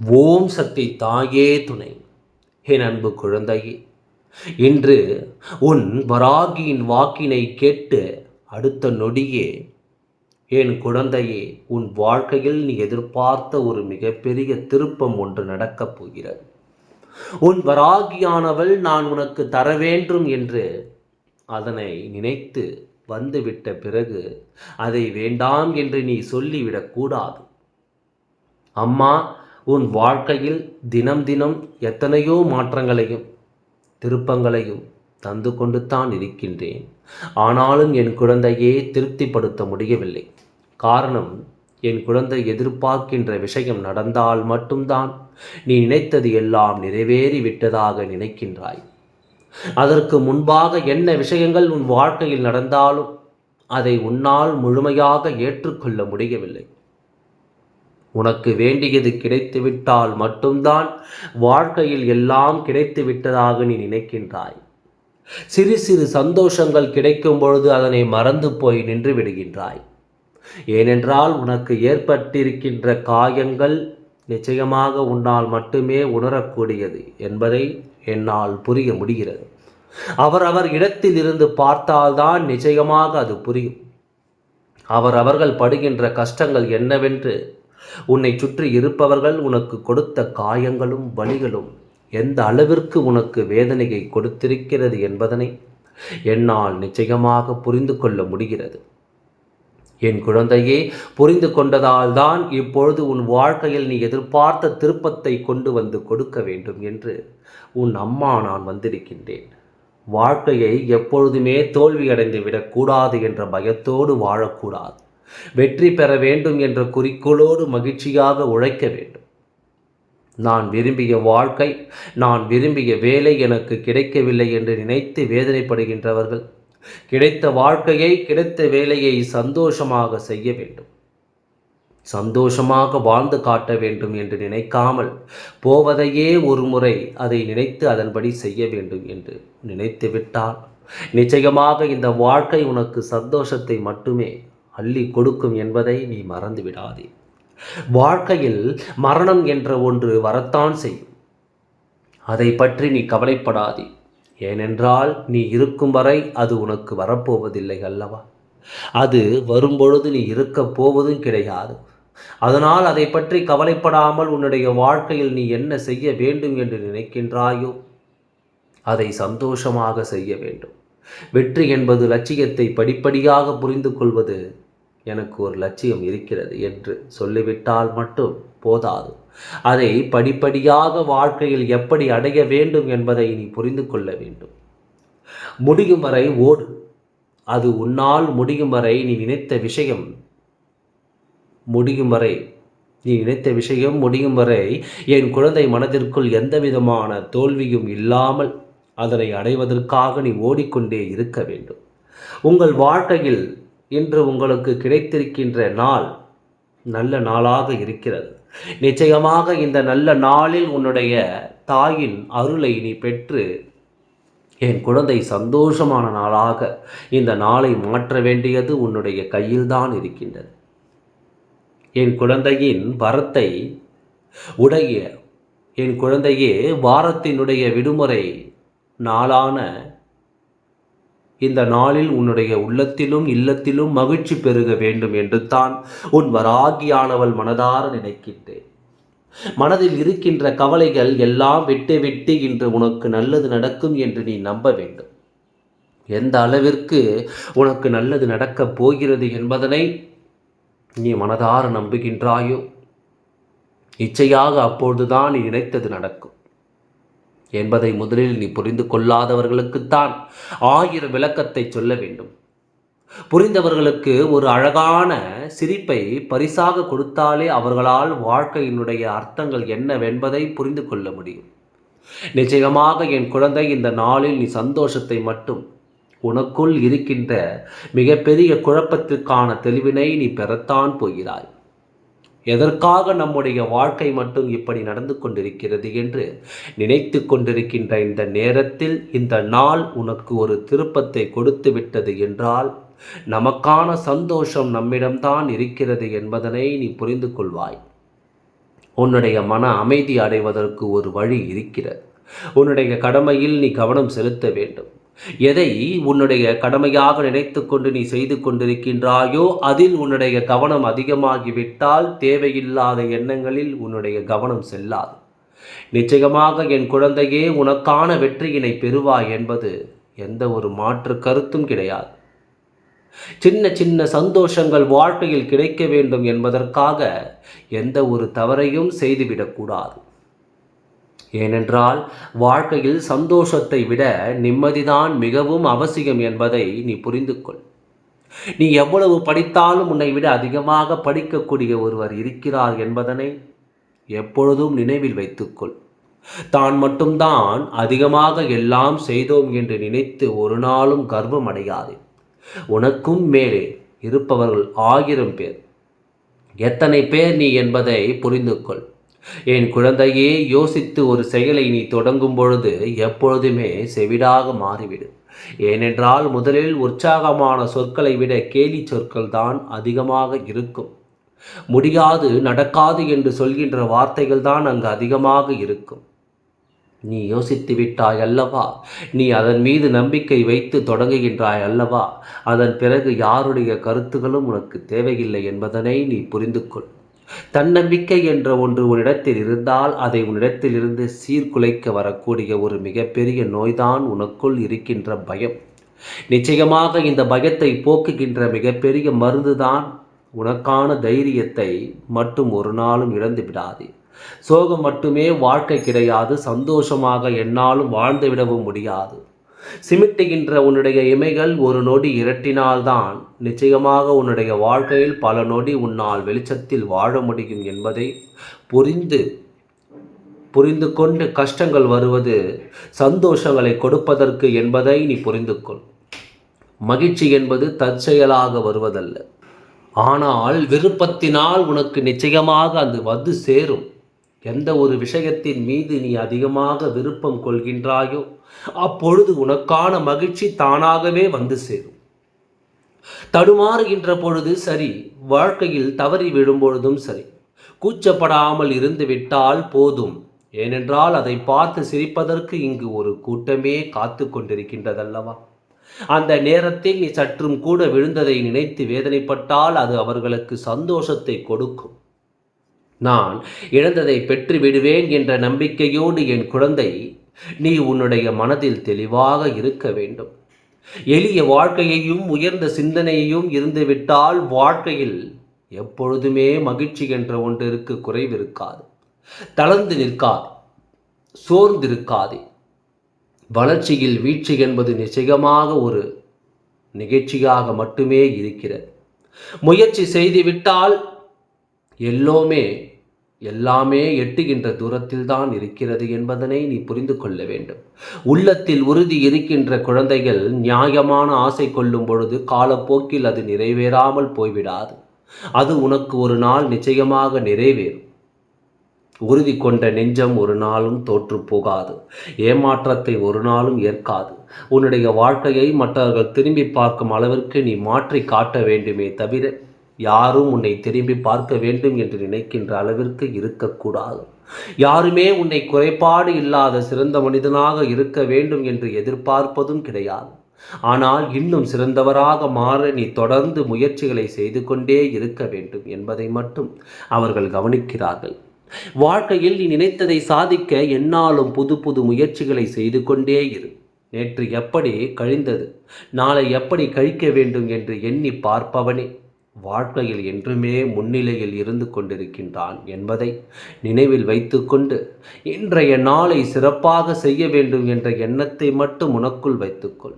ஓம் சக்தி தாயே துணை. என் அன்பு குழந்தையே இன்று உன் வராகியின் வாக்கினை கேட்டு அடுத்த நொடியே என் குழந்தையே உன் வாழ்க்கையில் நீ எதிர்பார்த்த ஒரு மிகப்பெரிய திருப்பம் ஒன்று நடக்கப் போகிறது. உன் வராகியானவள் நான் உனக்கு தர வேண்டும் என்று அதனை நினைத்து வந்துவிட்ட பிறகு அதை வேண்டாம் என்று நீ சொல்லிவிடக்கூடாது அம்மா உன் வாழ்க்கையில் தினம் தினம் எத்தனையோ மாற்றங்களையும் திருப்பங்களையும் தந்து கொண்டு தான் இருக்கின்றேன். ஆனாலும் என் குழந்தையே திருப்திப்படுத்த முடியவில்லை. காரணம் என் குழந்தை எதிர்பார்க்கின்ற விஷயம் நடந்தால் மட்டும்தான். நீ நினைத்தது எல்லாம் நிறைவேறி விட்டதாக நினைக்கின்றாய். அதற்கு முன்பாக என்ன விஷயங்கள் உன் வாழ்க்கையில் நடந்தாலும் அதை உன்னால் முழுமையாக ஏற்றுக்கொள்ள முடியவில்லை. உனக்கு வேண்டியது கிடைத்துவிட்டால் மட்டும்தான் வாழ்க்கையில் எல்லாம் கிடைத்து விட்டதாக நீ நினைக்கின்றாய். சிறு சிறு சந்தோஷங்கள் கிடைக்கும் பொழுது அதனை மறந்து போய் நின்று விடுகின்றாய். ஏனென்றால் உனக்கு ஏற்பட்டிருக்கின்ற காயங்கள் நிச்சயமாக உன்னால் மட்டுமே உணரக்கூடியது என்பதை என்னால் புரிய முடிகிறது. அவரவர் இடத்தில் இருந்து பார்த்தால்தான் நிச்சயமாக அது புரியும். அவர் அவர்கள் படுகின்ற கஷ்டங்கள் என்னவென்று உன்னை சுற்றி இருப்பவர்கள் உனக்கு கொடுத்த காயங்களும் வலிகளும் எந்த அளவிற்கு உனக்கு வேதனையை கொடுத்திருக்கிறது என்பதனை என்னால் நிச்சயமாக புரிந்து கொள்ள முடிகிறது. என் குழந்தையே புரிந்து கொண்டதால் தான் இப்பொழுது உன் வாழ்க்கையில் நீ எதிர்பார்த்த திருப்பத்தை கொண்டு வந்து கொடுக்க வேண்டும் என்று உன் அம்மா நான் வந்திருக்கின்றேன். வாழ்க்கையை எப்பொழுதுமே தோல்வியடைந்து விடக்கூடாது என்ற பயத்தோடு வாழக்கூடாது. வெற்றி பெற வேண்டும் என்ற குறிக்கோளோடு மகிழ்ச்சியாக உழைக்க வேண்டும். நான் விரும்பிய வாழ்க்கை நான் விரும்பிய வேலை எனக்கு கிடைக்கவில்லை என்று நினைத்து வேதனைப்படுகின்றவர்கள் கிடைத்த வாழ்க்கையை கிடைத்த வேலையை சந்தோஷமாக செய்ய வேண்டும். சந்தோஷமாக வாழ்ந்து காட்ட வேண்டும் என்று நினைக்காமல் போவதையே ஒரு முறை அதை நினைத்து அதன்படி செய்ய வேண்டும் என்று நினைத்து விட்டால் நிச்சயமாக இந்த வாழ்க்கை உனக்கு சந்தோஷத்தை மட்டுமே அள்ளி கொடுக்கும் என்பதை நீ மறந்து விடாதே வாழ்க்கையில் மரணம் என்ற ஒன்று வரத்தான் செய்யும். அதை பற்றி நீ கவலைப்படாதே. ஏனென்றால் நீ இருக்கும் வரை அது உனக்கு வரப்போவதில்லை அல்லவா? அது வரும்பொழுது நீ இருக்கப் போவதும் கிடையாது. அதனால் அதை பற்றி கவலைப்படாமல் உன்னுடைய வாழ்க்கையில் நீ என்ன செய்ய வேண்டும் என்று நினைக்கின்றாயோ அதை சந்தோஷமாக செய்ய வேண்டும். வெற்றி என்பது லட்சியத்தை படிப்படியாக புரிந்து கொள்வது எனக்கு ஒரு லட்சியம் இருக்கிறது என்று சொல்லிவிட்டால் மட்டும் போதாது. அதை படிப்படியாக வாழ்க்கையில் எப்படி அடைய வேண்டும் என்பதை நீ புரிந்து கொள்ள வேண்டும். முடியும் வரை ஓடு. அது உன்னால் முடியும் வரை நீ நினைத்த விஷயம் முடியும் வரை நீ நினைத்த விஷயம் முடியும் வரை என் குழந்தை மனதிற்குள் எந்த விதமான தோல்வியும் இல்லாமல் அதனை அடைவதற்காக நீ ஓடிக்கொண்டே இருக்க வேண்டும். உங்கள் வாழ்க்கையில் இன்று உங்களுக்கு கிடைத்திருக்கின்ற நாள் நல்ல நாளாக இருக்கிறது. நிச்சயமாக இந்த நல்ல நாளில் உன்னுடைய தாயின் அருளை நீ பெற்று என் குழந்தை சந்தோஷமான நாளாக இந்த நாளை மாற்ற வேண்டியது உன்னுடைய கையில்தான் இருக்கின்றது. என் குழந்தையின் வரத்தை உடைய என் குழந்தையே வாரத்தினுடைய விடுமுறை நாளான இந்த நாளில் உன்னுடைய உள்ளத்திலும் இல்லத்திலும் மகிழ்ச்சி பெருக வேண்டும் என்று தான் உன் வராகியானவள் மனதார நினைக்கின்றேன். மனதில் இருக்கின்ற கவலைகள் எல்லாம் விட்டு விட்டு இன்று உனக்கு நல்லது நடக்கும் என்று நீ நம்ப வேண்டும். எந்த அளவிற்கு உனக்கு நல்லது நடக்கப் போகிறது என்பதனை நீ மனதார நம்புகின்றாயோ? நிச்சையாக அப்பொழுதுதான் நீ நினைத்தது நடக்கும். என்பதை முதலில் நீ புரிந்து கொள்ளாதவர்களுக்குத்தான் ஆயிரம் விளக்கத்தை சொல்ல வேண்டும். புரிந்தவர்களுக்கு ஒரு அழகான சிரிப்பை பரிசாக கொடுத்தாலே அவர்களால் வாழ்க்கையினுடைய அர்த்தங்கள் என்னவென்பதை புரிந்து கொள்ள முடியும். நிச்சயமாக என் குழந்தை இந்த நாளில் நீ சந்தோஷத்தை மட்டும் உனக்குள் இருக்கின்ற மிகப்பெரிய குழப்பத்திற்கான தெளிவினை நீ பெறத்தான் போகிறாய். எதற்காக நம்முடைய வாழ்க்கை மட்டும் இப்படி நடந்து கொண்டிருக்கிறது என்று நினைத்து கொண்டிருக்கின்ற இந்த நேரத்தில் இந்த நாள் உனக்கு ஒரு திருப்பத்தை கொடுத்து விட்டது என்றால் நமக்கான சந்தோஷம் நம்மிடம்தான் இருக்கிறது என்பதனை நீ புரிந்து கொள்வாய். உன்னுடைய மன அமைதி அடைவதற்கு ஒரு வழி இருக்கிறது. உன்னுடைய கடமையில் நீ கவனம் செலுத்த வேண்டும். எதை உன்னுடைய கடமையாக நினைத்து கொண்டு நீ செய்து கொண்டிருக்கின்றாயோ அதில் உன்னுடைய கவனம் அதிகமாகிவிட்டால் தேவையில்லாத எண்ணங்களில் உன்னுடைய கவனம் செல்லாது. நிச்சயமாக என் குழந்தையே உனக்கான வெற்றியினை பெறுவாய் என்பது எந்த ஒரு மாற்று கருத்தும் கிடையாது. சின்ன சின்ன சந்தோஷங்கள் வாழ்க்கையில் கிடைக்க வேண்டும் என்பதற்காக எந்த ஒரு தவறையும் செய்துவிடக்கூடாது ஏனென்றால் வாழ்க்கையில் சந்தோஷத்தை விட நிம்மதிதான் மிகவும் அவசியம் என்பதை நீ புரிந்து கொள் நீ எவ்வளவு படித்தாலும் உன்னை விட அதிகமாக படிக்கக்கூடிய ஒருவர் இருக்கிறார் என்பதனை எப்பொழுதும் நினைவில் வைத்துக்கொள். தான் மட்டும்தான் அதிகமாக எல்லாம் செய்தோம் என்று நினைத்து ஒரு நாளும் கர்வம் அடையாது. உனக்கும் மேலே இருப்பவர்கள் ஆயிரம் பேர். எத்தனை பேர் நீ என்பதை புரிந்து கொள் என் குழந்தையே யோசித்து ஒரு செயலை நீ தொடங்கும் பொழுது எப்பொழுதுமே செவிடாக மாறிவிடு. ஏனென்றால் முதலில் உற்சாகமான சொற்களை விட கேலி சொற்கள் தான் அதிகமாக இருக்கும். முடியாது நடக்காது என்று சொல்கின்ற வார்த்தைகள் தான் அங்கு அதிகமாக இருக்கும். நீ யோசித்து விட்டாய் அல்லவா? நீ அதன் மீது நம்பிக்கை வைத்து தொடங்குகின்றாய் அல்லவா? அதன் பிறகு யாருடைய கருத்துகளும் உனக்கு தேவையில்லை என்பதனை நீ புரிந்து கொள் தன்னம்பிக்கை என்ற ஒன்று உன்னிடத்தில் இருந்தால் அதை உன்னிடத்தில் இருந்து சீர்குலைக்க வரக்கூடிய ஒரு மிகப்பெரிய நோய்தான் உனக்குள் இருக்கின்ற பயம். நிச்சயமாக இந்த பயத்தை போக்குகின்ற மிகப்பெரிய மருந்துதான் உனக்கான தைரியத்தை மட்டும் ஒரு நாளும் இழந்து விடாது. சோகம் மட்டுமே வாழ்க்கை கிடையாது சந்தோஷமாக என்னாலும் வாழ்ந்துவிடவும் முடியாது. சிமிட்டுகின்ற உன்னுடைய இமைகள் ஒரு நொடி இரட்டினால்தான். நிச்சயமாக உன்னுடைய வாழ்க்கையில் பல நொடி உன்னால் வெளிச்சத்தில் வாழ முடியும் என்பதை புரிந்து புரிந்து கொண்டு கஷ்டங்கள் வருவது சந்தோஷங்களை கொடுப்பதற்கு என்பதை நீ புரிந்து கொள். மகிழ்ச்சி என்பது தற்செயலாக வருவதல்ல. ஆனால் விருப்பத்தினால் உனக்கு நிச்சயமாக அது வந்து சேரும். எந்த ஒரு விஷயத்தின் மீது நீ அதிகமாக விருப்பம் கொள்கின்றாயோ அப்பொழுது உனக்கான மகிழ்ச்சி தானாகவே வந்து சேரும். தடுமாறுகின்ற பொழுது சரி வாழ்க்கையில் தவறி விழும்பொழுதும் சரி கூச்சப்படாமல் இருந்து விட்டால் போதும். ஏனென்றால் அதை பார்த்து சிரிப்பதற்கு இங்கு ஒரு கூட்டமே காத்து கொண்டிருக்கின்றதல்லவா? அந்த நேரத்தில் நீ சற்றும் கூட விழுந்ததை நினைத்து வேதனைப்பட்டால் அது அவர்களுக்கு சந்தோஷத்தை கொடுக்கும். நான் இழந்ததை பெற்று விடுவேன் என்ற நம்பிக்கையோடு என் குழந்தை நீ உன்னுடைய மனதில் தெளிவாக இருக்க வேண்டும். எளிய வாழ்க்கையையும் உயர்ந்த சிந்தனையையும் இருந்துவிட்டால் வாழ்க்கையில் எப்பொழுதுமே மகிழ்ச்சி என்ற ஒன்றிற்கு குறைவிருக்காது. தளர்ந்து நிற்காது சோர்ந்திருக்காதே. வளர்ச்சியில் வீழ்ச்சி என்பது நிச்சயமாக ஒரு நிகழ்ச்சியாக மட்டுமே இருக்கிறது. முயற்சி செய்துவிட்டால் எல்லோமே எல்லாமே எட்டுகின்ற தூரத்தில் தான் இருக்கிறது என்பதனை நீ புரிந்து கொள்ள வேண்டும். உள்ளத்தில் உறுதி இருக்கின்ற குழந்தைகள் நியாயமான ஆசை கொள்ளும் பொழுது காலப்போக்கில் அது நிறைவேறாமல் போய்விடாது. அது உனக்கு ஒரு நாள் நிச்சயமாக நிறைவேறும். உறுதி கொண்ட நெஞ்சம் ஒரு நாளும் தோற்று போகாது. ஏமாற்றத்தை ஒரு நாளும் ஏற்காது. உன்னுடைய வாழ்க்கையை மற்றவர்கள் திரும்பி பார்க்கும் அளவிற்கு நீ மாற்றி காட்ட வேண்டுமே தவிர யாரும் உன்னை திரும்பி பார்க்க வேண்டும் என்று நினைக்கின்ற அளவிற்கு இருக்கக்கூடாது. யாருமே உன்னை குறைபாடு இல்லாத சிறந்த மனிதனாக இருக்க வேண்டும் என்று எதிர்பார்ப்பதும் கிடையாது. ஆனால் இன்னும் சிறந்தவராக மாற நீ தொடர்ந்து முயற்சிகளை செய்து கொண்டே இருக்க வேண்டும் என்பதை மட்டும் அவர்கள் கவனிக்கிறார்கள். வாழ்க்கையில் நீ நினைத்ததை சாதிக்க என்னாலும் புது புது முயற்சிகளை செய்து கொண்டே இரு. நேற்று எப்படி கழிந்தது? நாளை எப்படி கழிக்க வேண்டும் என்று எண்ணி பார்ப்பவனே. வாழ்க்கையில் என்றுமே முன்னிலையில் இருந்து கொண்டிருக்கின்றான் என்பதை நினைவில் வைத்துக்கொண்டு இன்றைய நாளை சிறப்பாக செய்ய வேண்டும் என்ற எண்ணத்தை மட்டும் உனக்குள் வைத்துக்கொள்.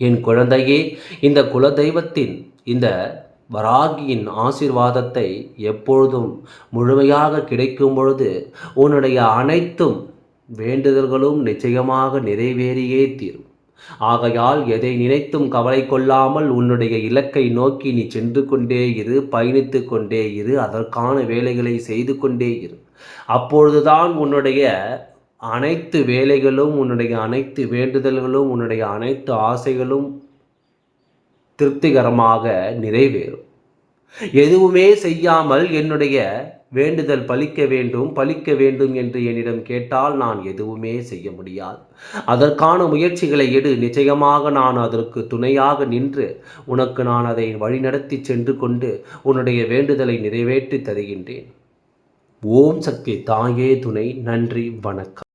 என் குழந்தையே இந்த குலதெய்வத்தின் இந்த வராகியின் ஆசிர்வாதத்தை எப்பொழுதும் முழுமையாக கிடைக்கும் பொழுது உன்னுடைய அனைத்தும் வேண்டுதல்களும் நிச்சயமாக நிறைவேறியே தீரும். ஆகையால் எதை நினைத்தும் கவலை கொள்ளாமல் உன்னுடைய இலக்கை நோக்கி நீ சென்று கொண்டே இரு பயணித்து கொண்டே இரு அதற்கான வேலைகளை செய்து கொண்டே இரு. அப்பொழுதுதான் உன்னுடைய அனைத்து வேலைகளும் உன்னுடைய அனைத்து வேண்டுதல்களும் உன்னுடைய அனைத்து ஆசைகளும் திருப்திகரமாக நிறைவேறும். எதுவுமே செய்யாமல் என்னுடைய வேண்டுதல் பலிக்க வேண்டும் பலிக்க வேண்டும் என்று என்னிடம் கேட்டால் நான் எதுவுமே செய்ய முடியாது. அதற்கான முயற்சிகளை எடு. நிச்சயமாக நான் அதற்கு துணையாக நின்று உனக்கு நான் அதை வழிநடத்தி சென்று கொண்டு உன்னுடைய வேண்டுதலை நிறைவேற்றி தருகின்றேன். ஓம் சக்தி தாயே துணை. நன்றி. வணக்கம்.